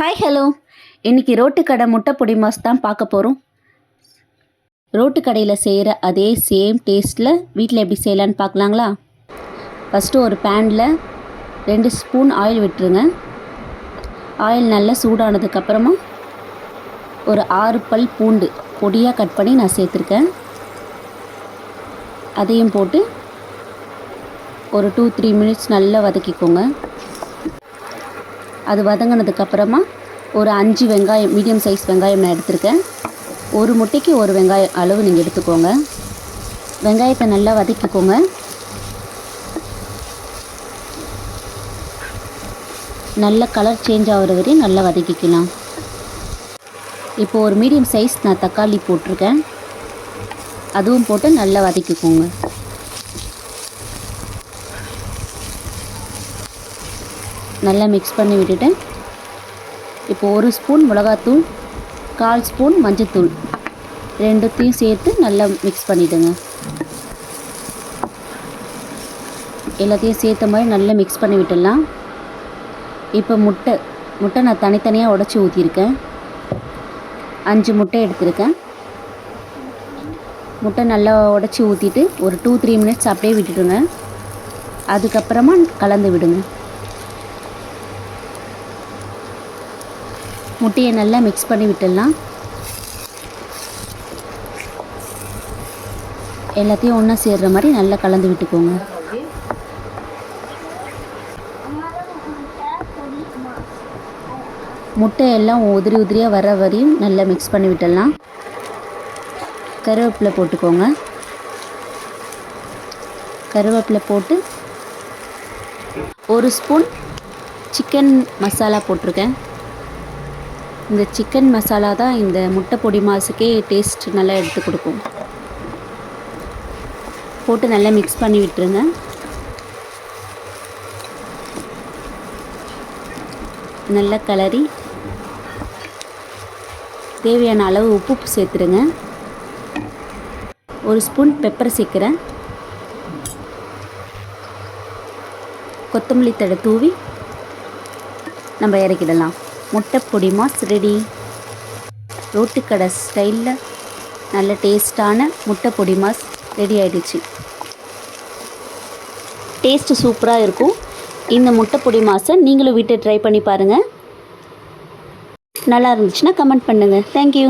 Hi hello இன்றைக்கி road கடை முட்டைப்பொடி mass தான் பார்க்க போகிறோம் ரோட்டு கடையில் செய்கிற அதே சேம் டேஸ்ட்டில் வீட்டில் எப்படி செய்யலான்னு பார்க்கலாங்களா? ஃபஸ்ட்டு ஒரு பேனில் ரெண்டு ஸ்பூன் ஆயில் விட்டுருங்க. ஆயில் நல்லா சூடானதுக்கப்புறமா ஒரு ஆறு பல் பூண்டு பொடியாக கட் பண்ணி நான் சேர்த்துருக்கேன். அதையும் போட்டு ஒரு டூ த்ரீ மினிட்ஸ் நல்லா வதக்கிக்கோங்க. அது வதங்கினதுக்கப்புறமா ஒரு அஞ்சு வெங்காயம் மீடியம் சைஸ் வெங்காயம் நான் எடுத்திருக்கேன். ஒரு முட்டைக்கு ஒரு வெங்காயம் அளவு நீங்கள் எடுத்துக்கோங்க. வெங்காயத்தை நல்லா வதக்கிக்கோங்க. நல்ல கலர் சேஞ்ச் ஆகிற வரையும் நல்லா வதக்கிக்கலாம். இப்போது ஒரு மீடியம் சைஸ் நான் தக்காளி போட்டிருக்கேன். அதுவும் போட்டு நல்லா வதக்கிக்கோங்க. நல்லா மிக்ஸ் பண்ணி விட்டுட்டு இப்போ ஒரு ஸ்பூன் மிளகாத்தூள் கால் ஸ்பூன் மஞ்சத்தூள். ரெண்டுத்தையும் சேர்த்து நல்லா மிக்ஸ் பண்ணிவிடுங்க எல்லாத்தையும் சேர்த்த மாதிரி நல்லா மிக்ஸ் பண்ணி விட்டுடலாம். இப்போ முட்டை முட்டை நான் தனித்தனியாக உடச்சி ஊற்றிருக்கேன் அஞ்சு முட்டை எடுத்திருக்கேன். முட்டை நல்லா உடச்சி ஊற்றிட்டு ஒரு டூ த்ரீ மினிட்ஸ் அப்படியே விட்டுடுங்க. அதுக்கப்புறமா கலந்து விடுங்க. முட்டையை நல்லா மிக்ஸ் பண்ணி விட்டுடலாம். எல்லாத்தையும் ஒன்றா சேர்கிற மாதிரி நல்லா கலந்து விட்டுக்கோங்க. முட்டை எல்லாம் உதிரி உதிரியாக வர வரையும் நல்லா மிக்ஸ் பண்ணி விட்டுடலாம். கருவேப்பிலை போட்டுக்கோங்க. கருவேப்பிலை போட்டு ஒரு ஸ்பூன் சிக்கன் மசாலா போட்டிருக்கேன். இந்த சிக்கன் மசாலா தான் இந்த முட்டை பொடி மாசுக்கே டேஸ்ட் நல்லா எடுத்து கொடுக்கும். போட்டு நல்லா மிக்ஸ் பண்ணி விட்டுருங்க. நல்லா கலரி தேவையான அளவு உப்பு சேர்த்துருங்க. ஒரு ஸ்பூன் பெப்பர் சேர்க்குறேன். கொத்தமல்லி தழை தூவி நம்ம இறக்கிடலாம். முட்டை பொடி மாஸ் ரெடி ரோட்டுக்கடை ஸ்டைலில் நல்ல டேஸ்டான முட்டை பொடி மாஸ் ரெடி ஆகிடுச்சு டேஸ்ட்டு சூப்பராக இருக்கும். இந்த முட்டை பொடி மாஸை நீங்களும் வீட்டை ட்ரை பண்ணி பாருங்கள் நல்லா இருந்துச்சுன்னா கமெண்ட் பண்ணுங்கள் தேங்க்யூ